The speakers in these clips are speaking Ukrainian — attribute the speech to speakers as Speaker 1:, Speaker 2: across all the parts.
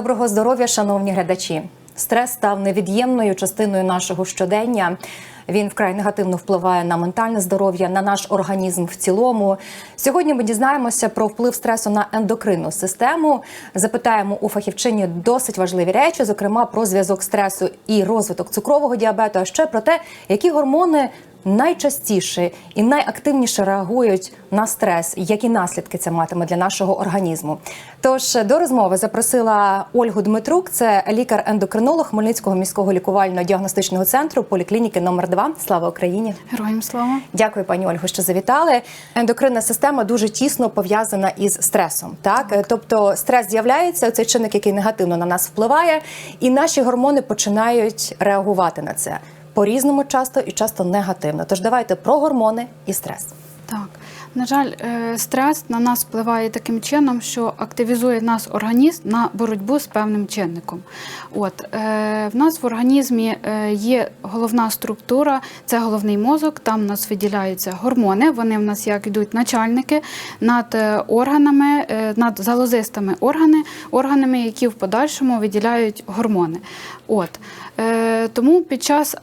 Speaker 1: Доброго здоров'я, шановні глядачі. Стрес став невід'ємною частиною нашого щодення. Він вкрай негативно впливає на ментальне здоров'я, на наш організм в цілому. Сьогодні ми дізнаємося про вплив стресу на ендокринну систему. Запитаємо у фахівчині досить важливі речі, зокрема про зв'язок стресу і розвиток цукрового діабету, а ще про те, які гормони найчастіше і найактивніше реагують на стрес, які наслідки це матиме для нашого організму. Тож до розмови запросила Ольгу Дмитрук, це лікар-ендокринолог Хмельницького міського лікувально-діагностичного центру поліклініки номер 2 Слава Україні!
Speaker 2: Героям слава.
Speaker 1: Дякую, пані Ольго, що завітали. Ендокринна система дуже тісно пов'язана із стресом. Так, тобто стрес з'являється, цей чинник, який негативно на нас впливає, і наші гормони починають реагувати на це по-різному часто і часто негативно. Тож давайте про гормони і стрес.
Speaker 2: Так, на жаль, е, стрес на нас впливає таким чином, що активізує наш організм на боротьбу з певним чинником. От е, в нас в організмі е, є головна структура, це головний мозок. Там у нас виділяються гормони. Вони в нас як йдуть начальники над органами, над залозистими органи, органами, які в подальшому виділяють гормони. От тому під час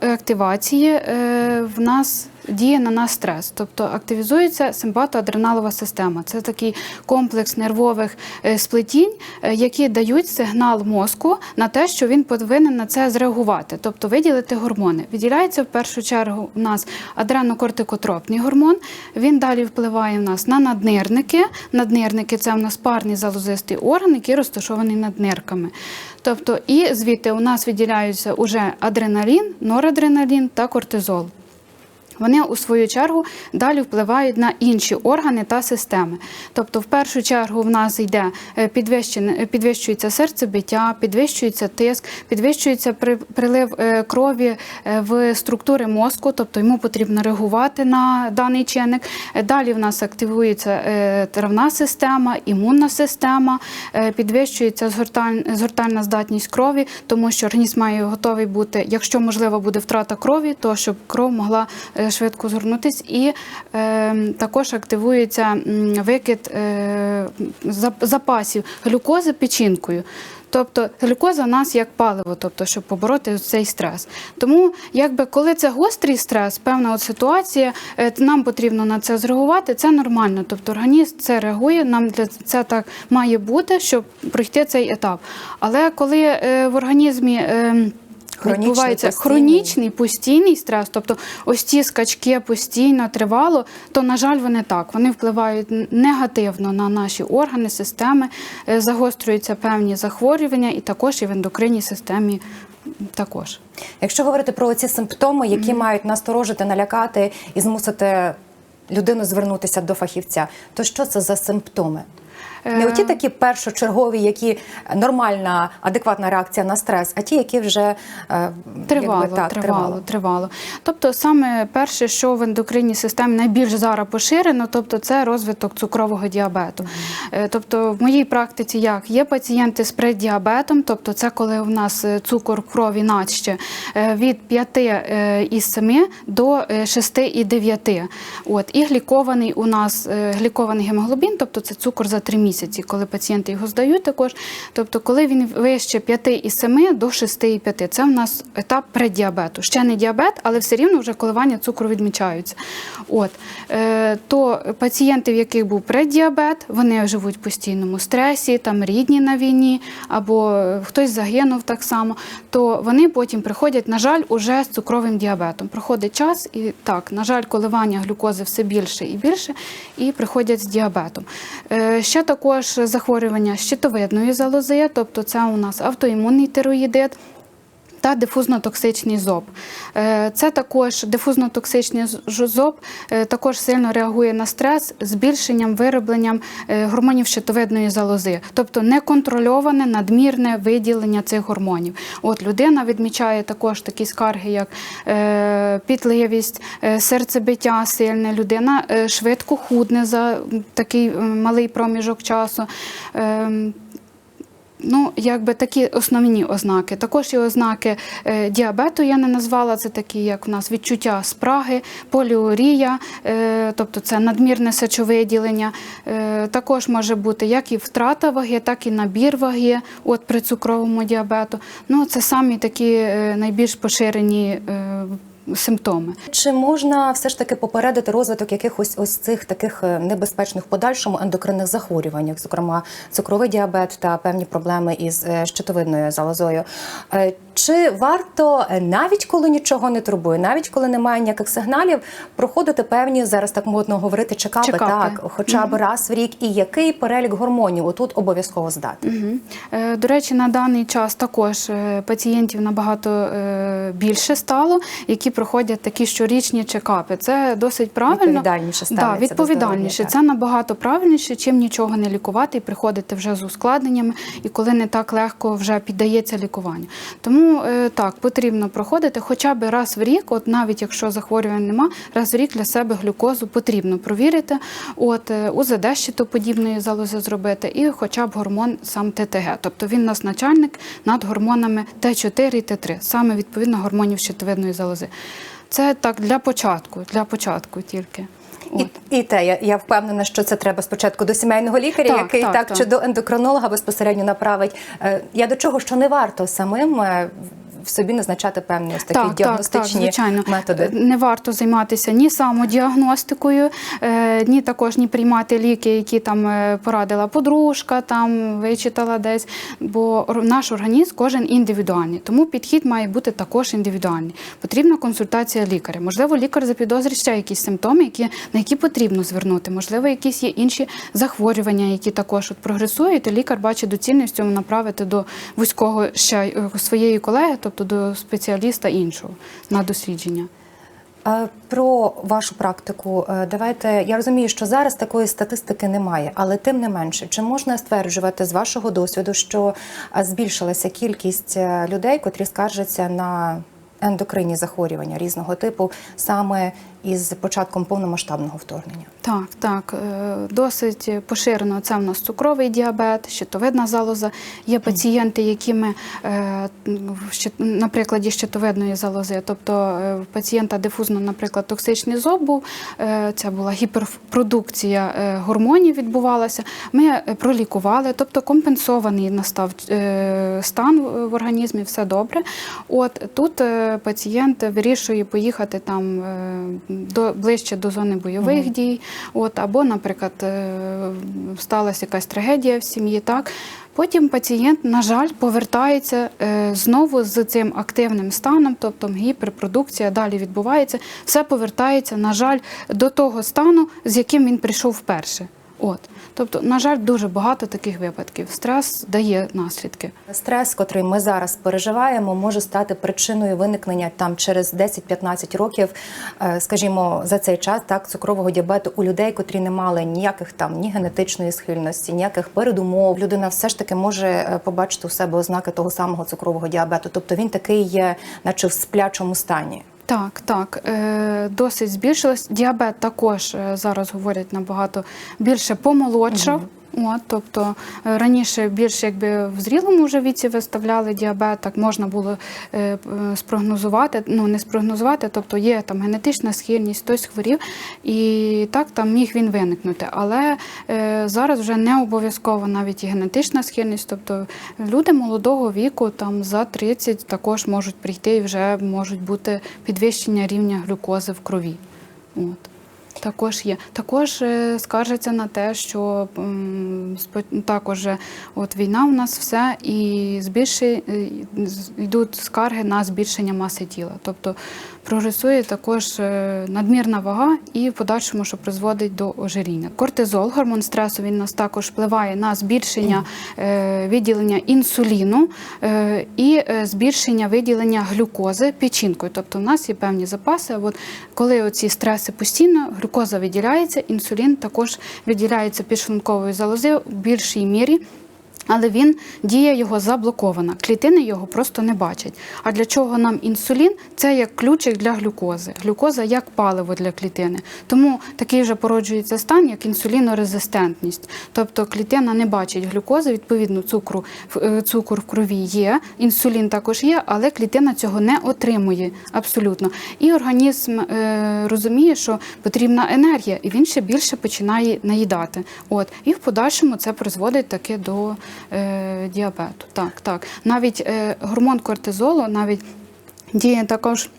Speaker 2: активації е, в нас діє на нас стрес, тобто активізується симпатоадреналова система. Це такий комплекс нервових е, сплетінь, е, які дають сигнал мозку на те, що він повинен на це зреагувати, тобто виділити гормони. Виділяється в першу чергу у нас адренокортикотропний гормон. Він далі впливає в нас на наднирники. Наднирники це в нас парний залозистий орган, який розташований над нирками. Тобто, і звідти у нас виділяються уже адреналін, норадреналін та кортизол. Вони у свою чергу далі впливають на інші органи та системи. Тобто, в першу чергу в нас йде е, підвищується серцебиття, підвищується тиск, підвищується при- прилив е, крові е, в структури мозку, тобто йому потрібно реагувати на даний чинник. Далі в нас активується травна система, імунна система, підвищується згорталь- згортальна здатність крові, тому що організм має готовий бути, якщо можливо буде втрата крові, то щоб кров могла швидко згорнутись, і е, також активується викид е, запасів глюкози печінкою. Тобто глюкоза в нас як паливо, тобто щоб побороти цей стрес. Тому, якби коли це гострий стрес, певна от ситуація, е, нам потрібно на це зреагувати. Це нормально. Тобто організм це реагує. Нам для це так має бути, щоб пройти цей етап. Але коли е, в організмі е,
Speaker 1: Хронічний,
Speaker 2: відбувається
Speaker 1: постійний.
Speaker 2: хронічний постійний стрес, тобто ось ці скачки постійно тривало, то на жаль, вони так вони впливають негативно на наші органи, системи, е, загострюються певні захворювання, і також і в ендокринній системі також.
Speaker 1: Якщо говорити про ці симптоми, які мають насторожити, налякати і змусити людину звернутися до фахівця, то що це за симптоми? Не оті такі першочергові, які нормальна, адекватна реакція на стрес, а ті, які вже е,
Speaker 2: Тривало,
Speaker 1: якби, так,
Speaker 2: тривало, тривало, Тобто, саме перше, що в ендокринній системі найбільш зараз поширено, тобто це розвиток цукрового діабету. Е, Тобто, в моїй практиці як є пацієнти з преддіабетом, тобто це коли у нас е, цукор в крові наче е, від 5 е, із 7 до е, 6 і 9. От і глікований у нас е, глікований гемоглобін, тобто це цукор за 3 місяці, коли пацієнти його здають також. Тобто, коли він вище 5 і 7 до 6 і 5, це в нас етап преддіабету. Ще не діабет, але все рівно вже коливання цукру відмічаються. От е, то пацієнти, в яких був преддіабет, вони живуть в постійному стресі, там рідні на війні, або е, хтось загинув так само, то вони потім приходять, на жаль, уже з цукровим діабетом. Проходить час, і так, на жаль, коливання глюкози все більше і більше, і приходять з діабетом. Е, ще також захворювання щитовидної залози, тобто це у нас автоімунний тироїдит. Та дифузно-токсичний зоб. Е, Це також дифузно-токсичний зоб е, також сильно реагує на стрес збільшенням виробленням е, гормонів щитовидної залози, тобто неконтрольоване надмірне виділення цих гормонів. От людина відмічає також такі скарги, як пітливість, серцебиття сильне. Людина швидко худне за такий малий проміжок часу. Ну, якби такі основні ознаки. Також є ознаки е, діабету, я не назвала. Це такі, як в нас відчуття спраги, поліурія, е, тобто це надмірне сечовиділення. Е, також може бути як і втрата ваги, так і набір ваги от при цукровому діабету. Ну, це самі такі найбільш поширені симптоми.
Speaker 1: Чи можна все ж таки попередити розвиток якихось ось цих таких е, небезпечних подальшому ендокринних захворювань, зокрема цукровий діабет та певні проблеми із е, щитовидною залозою? Чи варто е, навіть коли нічого не турбує, навіть коли немає ніяких сигналів, проходити певні зараз так модно говорити чекапи,
Speaker 2: Чекапи.
Speaker 1: так хоча б раз в рік, і який перелік гормонів отут обов'язково здати?
Speaker 2: Мгм. Е, До речі, на даний час також е, пацієнтів набагато більше стало, які проходять такі щорічні чекапи. Це досить правильно.
Speaker 1: Відповідальніше ставляться
Speaker 2: да, відповідальніше. Це набагато правильніше, чим нічого не лікувати і приходити вже з ускладненнями, і коли не так легко вже піддається лікуванню. Тому е, так потрібно проходити хоча б раз в рік, от навіть якщо захворювань нема, раз в рік для себе глюкозу потрібно провірити. От е, УЗД щитоподібної залози зробити, і хоча б гормон сам ТТГ. Тобто він у нас начальник над гормонами Т4 і Т3, саме відповідно гормонів щитовидної залози. Це так для початку, для початку тільки.
Speaker 1: І, і те, я, я впевнена, що це треба спочатку до сімейного лікаря,
Speaker 2: Так,
Speaker 1: який так,
Speaker 2: так, так.
Speaker 1: чи до ендокринолога безпосередньо направить. Е, Я до чого, що не варто самим е, в собі назначати певні ось такі діагностичні
Speaker 2: звичайно.
Speaker 1: методи.
Speaker 2: Не варто займатися ні самодіагностикою, е, ні також ні приймати ліки, які там е, порадила подружка, там вичитала десь. Бо наш організм кожен індивідуальний, тому підхід має бути також індивідуальний. Потрібна консультація лікаря. Можливо, лікар запідозрить ще якісь симптоми, які, на які потрібно звернути. Можливо, якісь є інші захворювання, які також от прогресують. І лікар бачить доцільність цьому направити до вузького ще е, своєї колеги, тобто до спеціаліста іншого на дослідження.
Speaker 1: Е, Про вашу практику е, давайте. Я розумію, що зараз такої статистики немає, але тим не менше, чи можна стверджувати з вашого досвіду, що е, збільшилася кількість людей, котрі скаржаться на ендокринні захворювання різного типу саме із початком повномасштабного вторгнення?
Speaker 2: Так, так, е, досить поширено. Це в нас цукровий діабет, щитовидна залоза. Є пацієнти, які ми, е, на прикладі щитовидної залози, тобто е, пацієнта дифузно, наприклад, токсичний зоб був, це була гіперпродукція гормонів відбувалася. Ми пролікували, тобто компенсований настав стан в організмі, все добре. От тут пацієнт вирішує поїхати там до ближче до зони бойових дій. От або, наприклад, е, сталася якась трагедія в сім'ї. Так потім пацієнт, на жаль, повертається е, знову з цим активним станом, тобто гіперпродукція далі відбувається. Все повертається, на жаль, до того стану, з яким він прийшов вперше. От, тобто, на жаль, дуже багато таких випадків. Стрес дає наслідки.
Speaker 1: Стрес, котрий ми зараз переживаємо, може стати причиною виникнення там через 10-15 років, е, скажімо, за цей час так цукрового діабету у людей, котрі не мали ніяких там ні генетичної схильності, ніяких передумов. Людина все ж таки може е, побачити у себе ознаки того самого цукрового діабету. Тобто він такий є, наче в сплячому стані.
Speaker 2: Так, так, е, досить збільшилось. Діабет також е, зараз говорять набагато більше помолодшав. От, тобто е, раніше більш якби в зрілому вже віці виставляли діабет, так можна було е, е, спрогнозувати, ну не спрогнозувати, тобто є там генетична схильність, хтось хворів, і так там міг він виникнути. Але е, зараз вже не обов'язково навіть і генетична схильність, тобто люди молодого віку, там за 30 також можуть прийти і вже можуть бути підвищення рівня глюкози в крові. От. Також є. Також е, скаржаться на те, що також е, от війна у нас все, і збільшує, е, йдуть скарги на збільшення маси тіла. Тобто прогресує також е, надмірна вага і в подальшому, що призводить до ожиріння. Кортизол, гормон стресу, він нас також впливає на збільшення е, виділення інсуліну е, і збільшення виділення глюкози печінкою. Тобто в нас є певні запаси. От коли оці стреси постійно, глюкоза виділяється, інсулін також виділяється підшлунковою залози в більшій мірі. Але він дія його заблокована. Клітини його просто не бачать. А для чого нам інсулін? Це як ключик для глюкози. Глюкоза як паливо для клітини. Тому такий вже породжується стан, як інсулінорезистентність. Тобто клітина не бачить глюкози, відповідно, цукру, е, цукор в крові є, інсулін також є, але клітина цього не отримує абсолютно. І організм е, розуміє, що потрібна енергія, і він ще більше починає наїдати. От і в подальшому це призводить таки до е, діабету. Так, так. Навіть е, гормон кортизолу навіть діє також.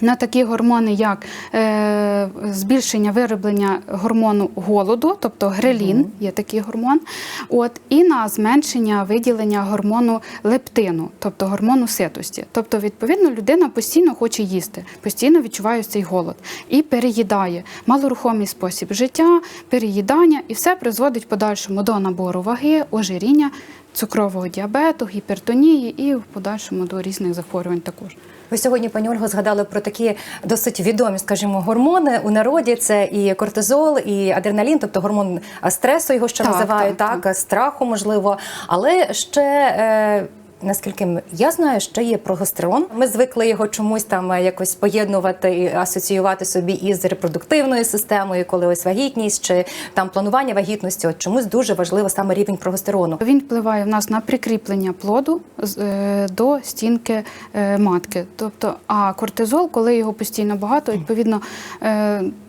Speaker 2: На такі гормони, як е, збільшення вироблення гормону голоду, тобто грелін, є такий гормон, от, і на зменшення виділення гормону лептину, тобто гормону ситості. Тобто, відповідно, людина постійно хоче їсти, постійно відчуває цей голод і переїдає. Малорухомий спосіб життя, переїдання, і все призводить в подальшому до набору ваги, ожиріння, цукрового діабету, гіпертонії і в подальшому до різних захворювань також.
Speaker 1: Ви сьогодні, пані Ольго, згадали про такі досить відомі, скажімо, гормони у народі. Це і кортизол, і адреналін, тобто гормон стресу, його ще
Speaker 2: Так,
Speaker 1: називають,
Speaker 2: так,
Speaker 1: так, страху, можливо. Але ще. Е, Наскільки я знаю, ще є прогестерон. Ми звикли його чомусь там е, якось поєднувати і асоціювати собі із репродуктивною системою, коли ось вагітність чи там планування вагітності. От чомусь дуже важливо саме рівень прогестерону.
Speaker 2: Він впливає в нас на прикріплення плоду е, до стінки е, матки. Тобто, а кортизол, коли його постійно багато, відповідно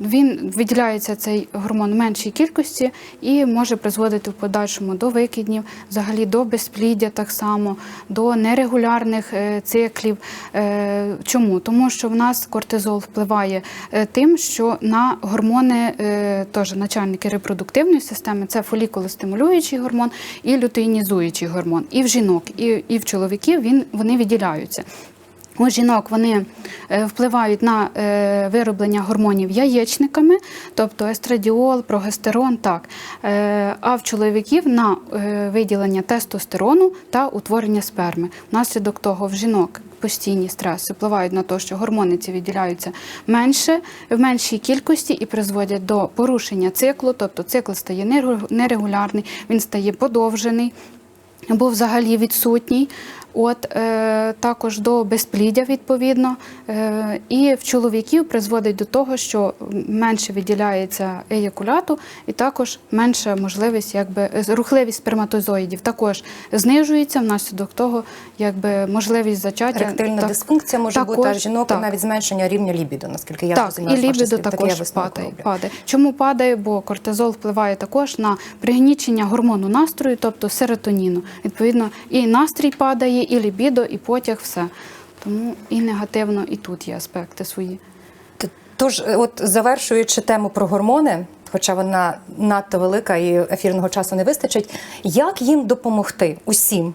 Speaker 2: він виділяється цей гормон меншій кількості і може призводити в подальшому до викиднів, взагалі до безпліддя так само, до нерегулярних е, циклів. Е, Чому? Тому що в нас кортизол впливає е, тим, що на гормони, теж начальники репродуктивної системи, це фолікулостимулюючий гормон і лютеїнізуючий гормон. І в жінок, і, в чоловіків він, вони виділяються. У жінок вони е, впливають на е, вироблення гормонів яєчниками, тобто естрадіол, прогестерон, так. Е, а в чоловіків на виділення тестостерону та утворення сперми. Внаслідок того в жінок постійні стреси впливають на те, що гормони ці виділяються менше, в меншій кількості і призводять до порушення циклу, тобто цикл стає нерегу- нерегулярний, він стає подовжений або взагалі відсутній. От е, також до безпліддя відповідно, е, і в чоловіків призводить до того, що менше виділяється еякуляту, і також менша можливість, якби рухливість сперматозоїдів також знижується внаслідок того, якби можливість зачаття
Speaker 1: Ректильна
Speaker 2: так-
Speaker 1: дисфункція може бути, а жінок
Speaker 2: так.
Speaker 1: навіть зменшення рівня лібіду, наскільки я
Speaker 2: так,
Speaker 1: розумію.
Speaker 2: і
Speaker 1: слів. Такий я
Speaker 2: також падає, падає. Чому падає? Бо кортизол впливає також на пригнічення гормону настрою, тобто серотоніну. Відповідно, і настрій падає, і лібідо, і потяг, все. Тому і негативно, і тут є аспекти свої.
Speaker 1: Тож, е, от завершуючи тему про гормони, хоча вона надто велика і ефірного часу не вистачить, як їм допомогти усім?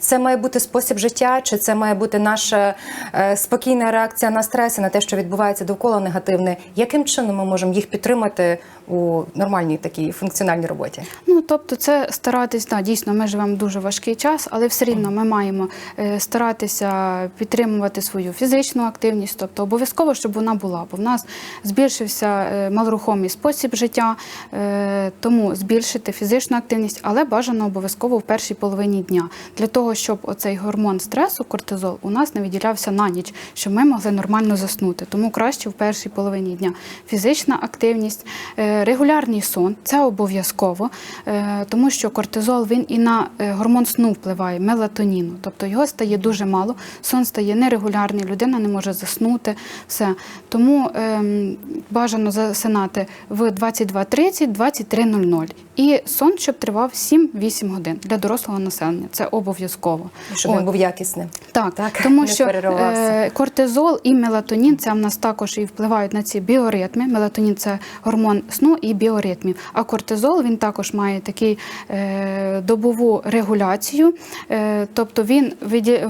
Speaker 1: Це має бути спосіб життя, чи це має бути наша е, спокійна реакція на стрес і на те, що відбувається довкола негативне? Яким чином ми можемо їх підтримати у нормальній такій функціональній роботі?
Speaker 2: Ну, тобто, це старатись, да, дійсно, ми живемо дуже важкий час, але все рівно ми маємо е, старатися підтримувати свою фізичну активність, тобто обов'язково, щоб вона була. Бо в нас збільшився е, малорухомий спосіб життя, тому збільшити фізичну активність, але бажано обов'язково в першій половині дня для того, щоб оцей гормон стресу, кортизол, у нас не виділявся на ніч, щоб ми могли нормально заснути. Тому краще в першій половині дня фізична активність, е, регулярний сон це обов'язково, е, тому що кортизол він і на е, гормон сну впливає, мелатоніну. Тобто його стає дуже мало, сон стає нерегулярний, людина не може заснути. Все. Тому ем, бажано засинати в 22.30, 23.00. І сон, щоб тривав 7-8 годин для дорослого населення. Це обов'язково.
Speaker 1: Щоб
Speaker 2: От.
Speaker 1: він був якісним?
Speaker 2: Так,
Speaker 1: Так,
Speaker 2: тому що е, кортизол і мелатонін це в нас також і впливають на ці біоритми. Мелатонін це гормон сну і біоритмів. А кортизол він також має такий е, добову регуляцію, е, тобто він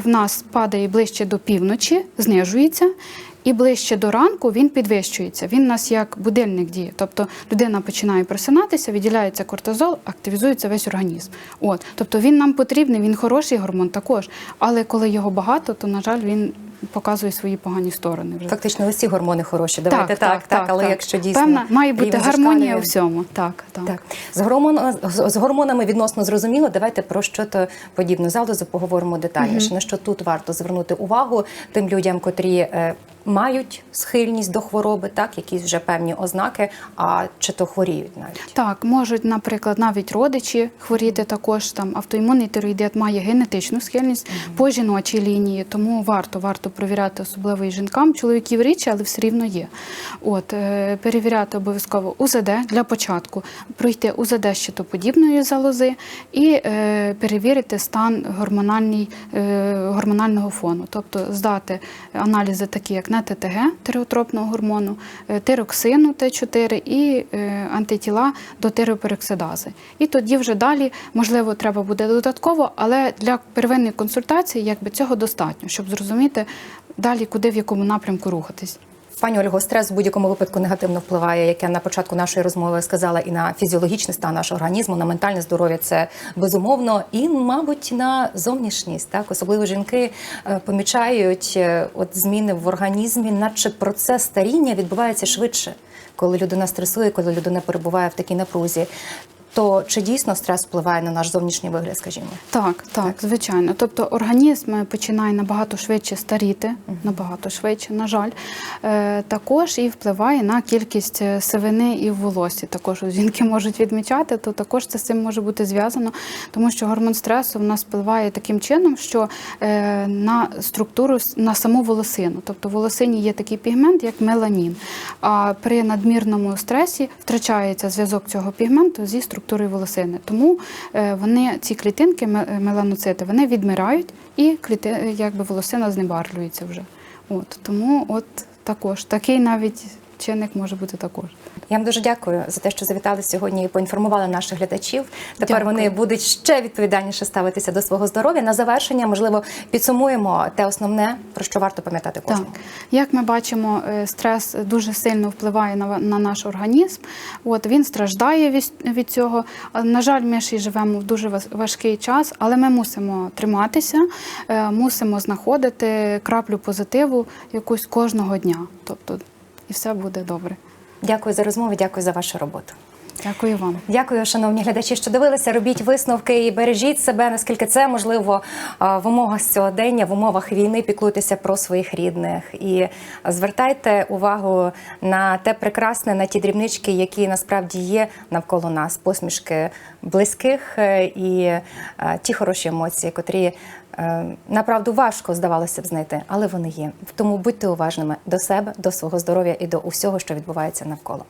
Speaker 2: в нас падає ближче до півночі, знижується. І ближче до ранку він підвищується. Він у нас як будильник діє. Тобто людина починає просинатися, виділяється кортизол, активізується весь організм. От, тобто він нам потрібний, він хороший гормон також. Але коли його багато, то на жаль він показує свої погані сторони. Вже
Speaker 1: Фактично, усі гормони хороші. Давайте так, так, але якщо дійсно
Speaker 2: певна має бути гармонія у всьому. Так, так.
Speaker 1: Так, з, гормон, з, гормонами відносно зрозуміло. Давайте про що то подібне залозу поговоримо детальніше. На що тут варто звернути увагу тим людям, котрі е, мають схильність до хвороби, так якісь вже певні ознаки, а чи то хворіють навіть.
Speaker 2: Так, можуть, наприклад, навіть родичі хворіти також. Там автоімунний тироїдит має генетичну схильність по жіночій лінії, тому варто варто перевіряти, особливо і жінкам. Чоловіків рідше, але все рівно є. От е, перевіряти обов'язково УЗД для початку, пройти УЗД щитоподібної залози і е, перевірити стан гормональний, е, гормонального фону, тобто здати аналізи, такі як на ТТГ тиреотропного гормону, е, тироксину Т4 і е, антитіла до тиреопероксидази. І тоді вже далі, можливо, треба буде додатково, але для первинної консультації якби цього достатньо, щоб зрозуміти далі, куди в якому напрямку рухатись.
Speaker 1: Пані Ольго, стрес в будь-якому випадку негативно впливає, як я на початку нашої розмови сказала, і на фізіологічний стан нашого організму, на ментальне здоров'я це безумовно, і, мабуть, на зовнішність. Так, особливо жінки е, помічають е, от зміни в організмі, наче процес старіння відбувається швидше, коли людина стресує, коли людина перебуває в такій напрузі. То чи дійсно стрес впливає на наш зовнішній вигляд, скажімо?
Speaker 2: Так, так, звичайно. Тобто організм починає набагато швидше старіти, набагато швидше, на жаль. Е, також і впливає на кількість е, сивини і в волосі. Також жінки можуть відмічати, то також це з цим може бути зв'язано, тому що гормон стресу в нас впливає таким чином, що е, на структуру, на саму волосину. Тобто в волосині є такий пігмент, як меланін. А при надмірному стресі втрачається зв'язок цього пігменту зі структурою волосини. Тому е, вони ці клітинки, ме- меланоцити, вони відмирають і кліти, якби волосина знебарлюється вже. От тому, от також такий навіть чинник може бути також.
Speaker 1: Я вам дуже дякую за те, що завітали сьогодні і поінформували наших глядачів. Тепер
Speaker 2: Дякую.
Speaker 1: вони будуть ще відповідальніше ставитися до свого здоров'я. На завершення, можливо, підсумуємо те основне, про що варто пам'ятати кожному.
Speaker 2: Так, як ми бачимо, е, стрес дуже сильно впливає на, на наш організм. От він страждає від, від цього. На жаль, ми ще й живемо в дуже важкий час, але ми мусимо триматися, е, мусимо знаходити краплю позитиву якусь кожного дня. Тобто, і все буде добре.
Speaker 1: Дякую за розмову, дякую за вашу роботу.
Speaker 2: Дякую вам.
Speaker 1: Дякую, шановні глядачі, що дивилися. Робіть висновки і бережіть себе, наскільки це можливо в умовах сьогодення, в умовах війни. Піклуйтеся про своїх рідних і звертайте увагу на те прекрасне, на ті дрібнички, які насправді є навколо нас, посмішки близьких е, і е, ті хороші емоції, котрі е, направду важко здавалося б знайти, але вони є. Тому будьте уважними до себе, до свого здоров'я і до усього, що відбувається навколо.